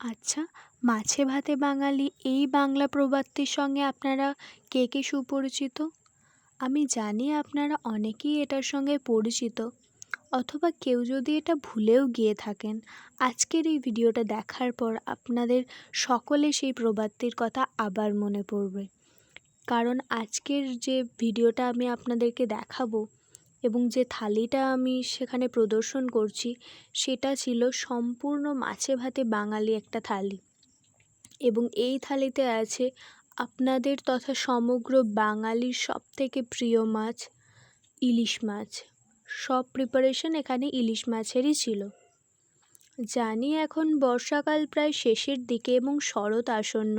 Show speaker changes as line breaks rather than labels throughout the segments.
আচ্ছা মাছে ভাতে বাঙালি এই বাংলা প্রবাদটির সঙ্গে আপনারা কে কে সুপরিচিত? আমি জানি আপনারা অনেকেই এটার সঙ্গে পরিচিত, অথবা কেউ যদি এটা ভুলেও গিয়ে থাকেন, আজকের এই ভিডিওটা দেখার পর আপনাদের সকলে সেই প্রবাদটির কথা আবার মনে পড়বে। কারণ আজকের যে ভিডিওটা আমি আপনাদেরকে দেখাবো এবং যে থালিটা আমি সেখানে প্রদর্শন করছি, সেটা ছিল সম্পূর্ণ মাছে ভাতে বাঙালি একটা থালি। এবং এই থালিতে আছে আপনাদের তথা সমগ্র বাঙালির সবথেকে প্রিয় মাছ ইলিশ মাছ। সব প্রিপারেশন এখানে ইলিশ মাছেরই ছিল। জানি এখন বর্ষাকাল প্রায় শেষের দিকে এবং শরৎ আসন্ন,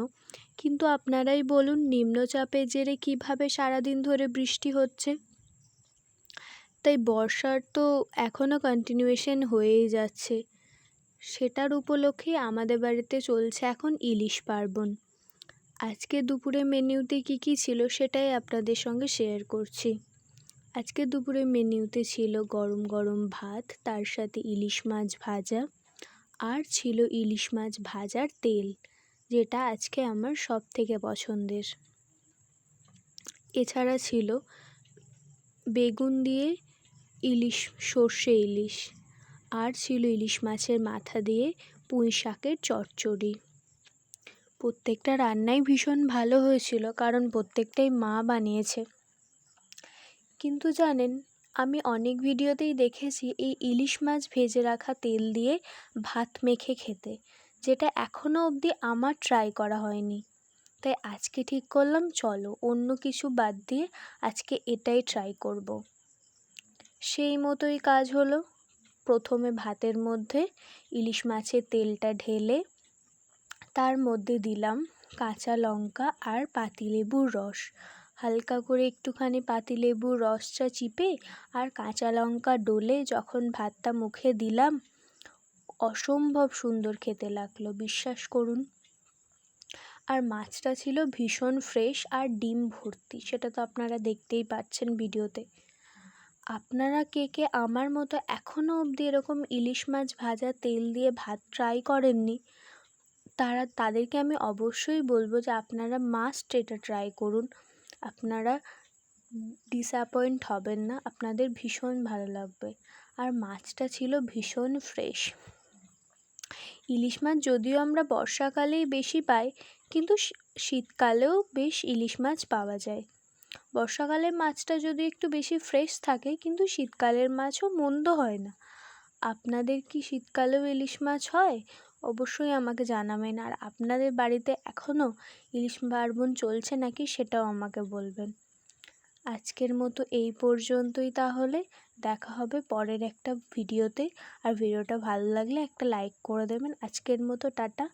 কিন্তু আপনারাই বলুন নিম্নচাপের জেরে কীভাবে সারাদিন ধরে বৃষ্টি হচ্ছে? তাই বর্ষার তো এখনও কন্টিনিউয়েশন হয়েই যাচ্ছে। সেটার উপলক্ষে আমাদের বাড়িতে চলছে এখন ইলিশ পার্বণ। আজকে দুপুরে মেনুতে কী কী ছিল সেটাই আপনাদের সঙ্গে শেয়ার করছি। আজকে দুপুরে মেনুতে ছিল গরম গরম ভাত, তার সাথে ইলিশ মাছ ভাজা, আর ছিল ইলিশ মাছ ভাজার তেল, যেটা আজকে আমার সব থেকে পছন্দের। এছাড়া ছিল বেগুন দিয়ে ইলিশ, সর্ষে ইলিশ। আর ছিল ইলিশ মাছের মাথা দিয়ে পুঁই শাকের চচ্চড়ি। প্রত্যেকটা রান্নাই ভীষণ ভালো হয়েছিল, কারণ প্রত্যেকটাই মা বানিয়েছে। কিন্তু জানেন, আমি অনেক ভিডিওতেই দেখেছি এই ইলিশ মাছ ভেজে রাখা তেল দিয়ে ভাত মেখে খেতে, যেটা এখনও অবধি আমার ট্রাই করা হয়নি। তাই আজকে ঠিক করলাম, চলো অন্য কিছু বাদ দিয়ে আজকে এটাই ট্রাই করব। সেই মতোই কাজ হলো। প্রথমে ভাতের মধ্যে ইলিশ মাছের তেলটা ঢেলে তার মধ্যে দিলাম কাঁচা লঙ্কা আর পাতিলেবুর রস। হালকা করে একটুখানি পাতিলেবুর রসটা চিপে আর কাঁচা লঙ্কা ডলে যখন ভাতটা মুখে দিলাম, অসম্ভব সুন্দর খেতে লাগল, বিশ্বাস করুন। আর মাছটা ছিল ভীষণ ফ্রেশ আর ডিম ভর্তি, সেটা তো আপনারা দেখতেই পাচ্ছেন ভিডিওতে। আপনারা কে কে আমার মতো এখনও অবধি এরকম ইলিশ মাছ ভাজা তেল দিয়ে ভাত ট্রাই করেননি, তারা, তাদেরকে আমি অবশ্যই বলব যে আপনারা মাস্ট এটা ট্রাই করুন। আপনারা ডিসঅ্যাপয়েন্ট হবেন না, আপনাদের ভীষণ ভালো লাগবে। আর মাছটা ছিল ভীষণ ফ্রেশ ইলিশ মাছ যদিও আমরা বর্ষাকালেই বেশি পাই, কিন্তু শীতকালেও বেশ ইলিশ মাছ পাওয়া যায়। বর্ষাকালের মাছটা যদি একটু বেশি ফ্রেশ থাকে, কিন্তু শীতকালের মাছও মন্দ হয় না। আপনাদের কি শীতকালেও ইলিশ মাছ হয়? অবশ্যই আমাকে জানাবেন। আর আপনাদের বাড়িতে এখনও ইলিশ পার্বণ চলছে নাকি সেটাও আমাকে বলবেন। আজকের মতো এই পর্যন্তই তাহলে। দেখা হবে পরের একটা ভিডিওতে। আর ভিডিওটা ভালো লাগলে একটা লাইক করে দেবেন। আজকের মতো টাটা।